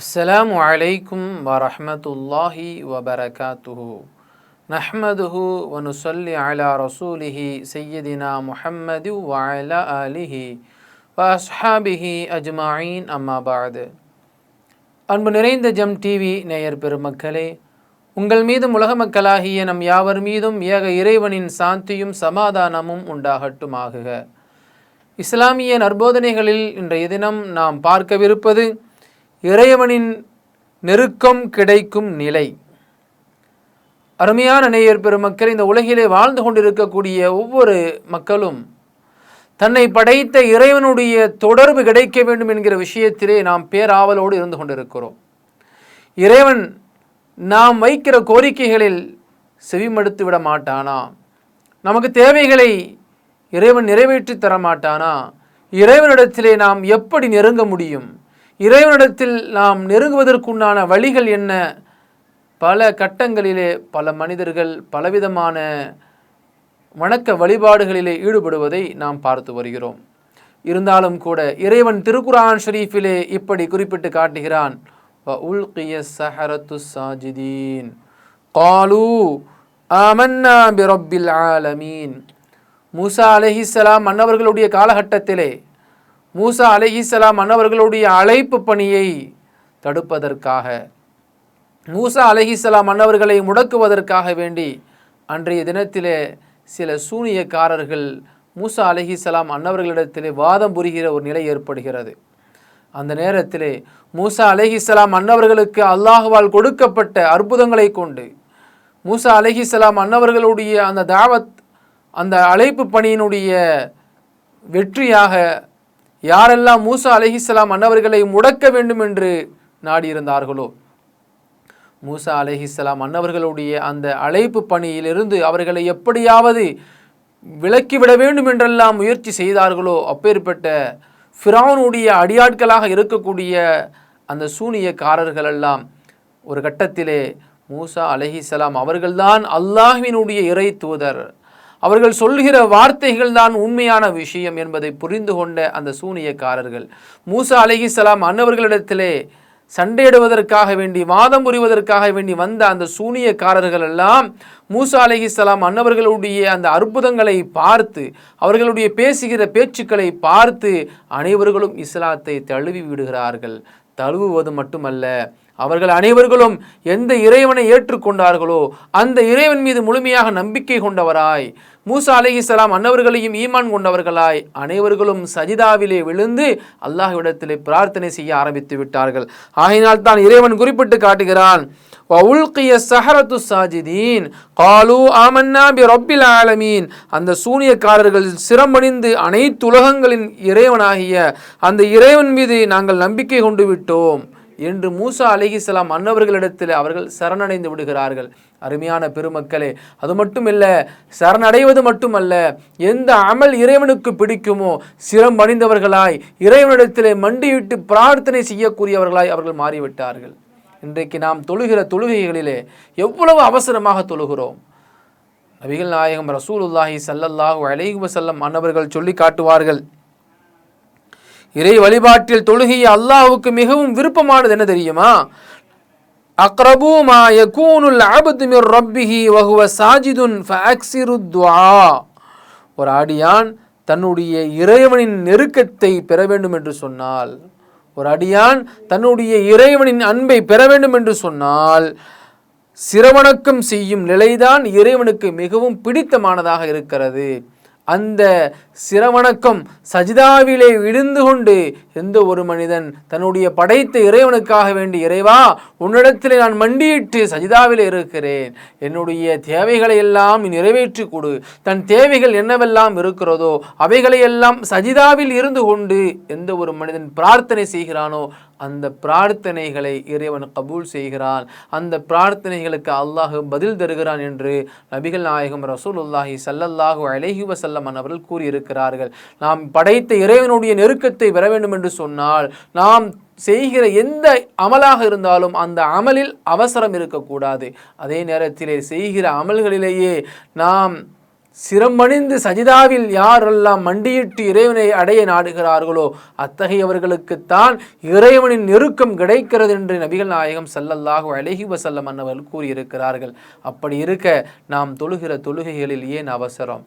السلام عليكم ورحمة الله وبركاته نحمده ونصلي على رسوله سيدنا محمد وعلى آله وأصحابه أجمعين أما بعد அன்பு நிறைந்த ஜம் டிவி நேயர் பெருமக்களே உங்கள் மீதும் உலக மக்களாகிய நம் யாவர் மீதும் ஏக இறைவனின் சாந்தியும் சமாதானமும் உண்டாகட்டுமாகுக இஸ்லாமிய நற்போதனைகளில் இன்றைய தினம் நாம் பார்க்கவிருப்பது இறைவனின் நெருக்கம் கிடைக்கும் நிலை. அருமையான நேயர் பெருமக்கள் இந்த உலகிலே வாழ்ந்து கொண்டிருக்கக்கூடிய ஒவ்வொரு மக்களும் தன்னை படைத்த இறைவனுடைய தொடர்பு கிடைக்க வேண்டும் என்கிற விஷயத்திலே நாம் பேராவலோடு இருந்து கொண்டிருக்கிறோம். இறைவன் நாம் வைக்கிற கோரிக்கைகளில் செவிமடுத்து விட மாட்டானா? நமக்கு தேவைகளை இறைவன் நிறைவேற்றி தர மாட்டானா? இறைவனிடத்திலே நாம் எப்படி நெருங்க முடியும்? இறைவனிடத்தில் நாம் நெருங்குவதற்குண்டான வழிகள் என்ன? பல கட்டங்களிலே பல மனிதர்கள் பலவிதமான வணக்க வழிபாடுகளிலே ஈடுபடுவதை நாம் பார்த்து வருகிறோம். இருந்தாலும் கூட இறைவன் திருக்குரான் ஷரீஃபிலே இப்படி குறிப்பிட்டு காட்டுகிறான். உல்கிய சஹரத்து சாஜிதீன். காலு ஆமன்னா பிரபில் ஆலமீன். மூசா அலஹிசலாம் மன்னவர்களுடைய காலகட்டத்திலே மூசா அலஹிசலாம் மன்னவர்களுடைய அழைப்பு பணியை தடுப்பதற்காக மூசா அலஹிசலாம் மன்னவர்களை முடக்குவதற்காக வேண்டி அன்றைய தினத்திலே சில சூனியக்காரர்கள் மூசா அலஹிசலாம் அன்னவர்களிடத்திலே வாதம் புரிகிற ஒரு நிலை ஏற்படுகிறது. அந்த நேரத்திலே மூசா அலஹிசலாம் அன்னவர்களுக்கு அல்லாஹுவால் கொடுக்கப்பட்ட அற்புதங்களை கொண்டு மூசா அலஹிசலாம் அன்னவர்களுடைய அந்த தாவத் அந்த அழைப்பு பணியினுடைய வெற்றியாக யாரெல்லாம் மூசா அலஹிசலாம் அன்னவர்களை முடக்க வேண்டும் என்று நாடியிருந்தார்களோ மூசா அலஹிசலாம் அன்னவர்களுடைய அந்த அழைப்பு பணியிலிருந்து அவர்களை எப்படியாவது விலக்கிவிட வேண்டும் என்றெல்லாம் முயற்சி செய்தார்களோ? அப்பேற்பட்ட ஃபிரானுடைய அடியாட்களாக இருக்கக்கூடிய அந்த சூனியக்காரர்கள் எல்லாம் ஒரு கட்டத்திலே மூசா அலஹிசலாம் அவர்கள்தான் அல்லாஹினுடைய இறை தூதர். அவர்கள் சொல்கிற வார்த்தைகள் தான் உண்மையான விஷயம் என்பதை புரிந்து கொண்ட அந்த சூனியக்காரர்கள். மூசா அலிஹிசலாம் அன்னவர்களிடத்திலே சண்டையிடுவதற்காக வேண்டி வாதம் புரிவதற்காக வேண்டி வந்த அந்த சூனியக்காரர்கள் எல்லாம் மூசா அலஹிசலாம் அன்னவர்களுடைய அந்த அற்புதங்களை பார்த்து அவர்களுடைய பேசுகிற பேச்சுக்களை பார்த்து அனைவர்களும் இஸ்லாத்தை தழுவி விடுகிறார்கள். தழுவுவது மட்டுமல்ல அவர்கள் அனைவர்களும் எந்த இறைவனை ஏற்றுக்கொண்டார்களோ அந்த இறைவன் மீது முழுமையாக நம்பிக்கை கொண்டவராய். மூசா அலிஹிசலாம் அன்னவர்களையும் ஈமான் கொண்டவர்களாய். அனைவர்களும் சஜிதாவிலே விழுந்து அல்லாஹ்விடத்திலே பிரார்த்தனை செய்ய ஆரம்பித்து விட்டார்கள். ஆகினால் தான் இறைவன் குறிப்பிட்டு காட்டுகிறான் உல்கிய சஹரத்து சாஜிதீன் காலு ஆமன்னா பி ஆலமீன். அந்த சூனியக்காரர்கள் சிரமணிந்து அனைத்து உலகங்களின் இறைவனாகிய அந்த இறைவன் மீது நாங்கள் நம்பிக்கை கொண்டு விட்டோம். என்று மூசா அலிஹிசலாம் அன்னவர்களிடத்தில் அவர்கள் சரணடைந்து விடுகிறார்கள். அருமையான பெருமக்களே அது மட்டும் இல்லை சரணடைவது மட்டுமல்ல எந்த அமல் இறைவனுக்கு பிடிக்குமோ சிரம் அணிந்தவர்களாய் இறைவனிடத்திலே மண்டியிட்டு பிரார்த்தனை செய்யக்கூடியவர்களாய் அவர்கள் மாறிவிட்டார்கள். இன்றைக்கு நாம் தொழுகிற தொழுகைகளிலே எவ்வளவு அவசரமாக தொழுகிறோம்? நபிகள் நாயகம் ரசூலுல்லாஹி சல்லல்லாஹு அலைஹி வசல்லம் அன்னவர்கள் சொல்லி காட்டுவார்கள் இறை வழிபாட்டில் தொழுகையை அல்லாஹுக்கு மிகவும் விருப்பமானது என்ன தெரியுமா? அக்ரபு மா யகூனுல் அபது மிர் ரப்பிஹி வஹுவ சாஜிதுன் ஃபஅக்ஸிரு துஆ. ஒரு அடியான் தன்னுடைய இறைவனின் நெருக்கத்தை பெற வேண்டும் என்று சொன்னால் ஒரு அடியான் தன்னுடைய இறைவனின் அன்பை பெற வேண்டும் என்று சொன்னால் சிரவணக்கம் செய்யும் நிலைதான் இறைவனுக்கு மிகவும் பிடித்தமானதாக இருக்கிறது. அந்த சிரவணக்கம் சஜிதாவிலே விழுந்து கொண்டு எந்த ஒரு மனிதன் தன்னுடைய படைத்த இறைவனுக்காக வேண்டி இறைவா உன்னிடத்தில் நான் மண்டியிட்டு சஜிதாவில் இருக்கிறேன். என்னுடைய தேவைகளை எல்லாம் நிறைவேற்றி கொடு. தன் தேவைகள் என்னவெல்லாம் இருக்கிறதோ அவைகளையெல்லாம் சஜிதாவில் இருந்து கொண்டு எந்த ஒரு மனிதன் பிரார்த்தனை செய்கிறானோ அந்த பிரார்த்தனைகளை இறைவன் கபூல் செய்கிறான். அந்த பிரார்த்தனைகளுக்கு அல்லாஹ் பதில் தருகிறான் என்று நபிகள் நாயகம் ரசூலுல்லாஹி சல்லல்லாஹு அலஹி வசல்லம் அவர்கள் கூறியிருக்கிறார்கள். நாம் படைத்த இறைவனுடைய நெருக்கத்தை பெற வேண்டும் என்று சொன்னால் நாம் செய்கிற எந்த அமலாக இருந்தாலும் அந்த அமலில் அவசரம் இருக்கக்கூடாது. அதே நேரத்திலே செய்கிற அமல்களிலேயே நாம் சிரமணிந்து சஜிதாவில் யாரெல்லாம் மண்டியிட்டு இறைவனை அடைய நாடுகிறார்களோ அத்தகையவர்களுக்குத்தான் இறைவனின் நெருக்கம் கிடைக்கிறது என்று நபிகள் நாயகம் ஸல்லல்லாஹு அழகி வசல்லம் அன்னவர்கள் கூறியிருக்கிறார்கள். அப்படி இருக்க நாம் தொழுகிற தொழுகைகளில் ஏன் அவசரம்?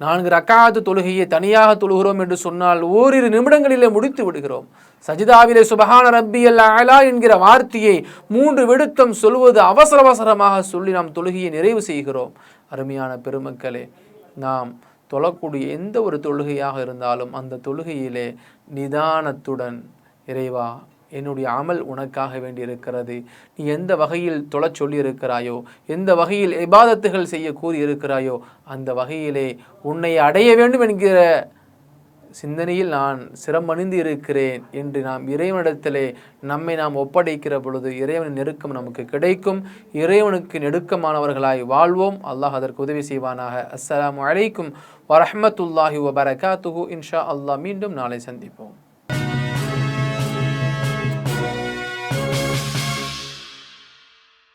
நான்கு ரக்காத்து தொழுகையை தனியாக தொழுகிறோம் என்று சொன்னால் ஓரிரு நிமிடங்களிலே முடித்து விடுகிறோம். சஜிதாவிலே சுபஹான ரப்பியல் அலா என்கிற வார்த்தையை மூன்று விடுத்தம் சொல்வது அவசர அவசரமாக சொல்லி நாம் தொழுகையை நிறைவு செய்கிறோம். அருமையான பெருமக்களே நாம் தொழக்கூடிய எந்த ஒரு தொழுகையாக இருந்தாலும் அந்த தொழுகையிலே நிதானத்துடன் இறைவா என்னுடைய அமல் உனக்காக வேண்டியிருக்கிறது. நீ எந்த வகையில் தொழச் சொல்லியிருக்கிறாயோ எந்த வகையில் இபாதத்துகள் செய்ய கூறியிருக்கிறாயோ அந்த வகையிலே உன்னை அடைய வேண்டும் என்கிற சிந்தனையில் நான் சிரமணிந்து இருக்கிறேன் என்று நாம் இறைவனிடத்திலே நம்மை நாம் ஒப்படைக்கிற பொழுது இறைவனின் நெருக்கம் நமக்கு கிடைக்கும். இறைவனுக்கு நெருக்கமானவர்களாய் வாழ்வோம். அல்லாஹ் அதற்கு உதவி செய்வானாக. அஸ்ஸலாம் அலைக்கும் வரஹமத்துல்லாஹி வபரகாத்துஹு. இன்ஷா அல்லாஹ் மீண்டும் நாளை சந்திப்போம்.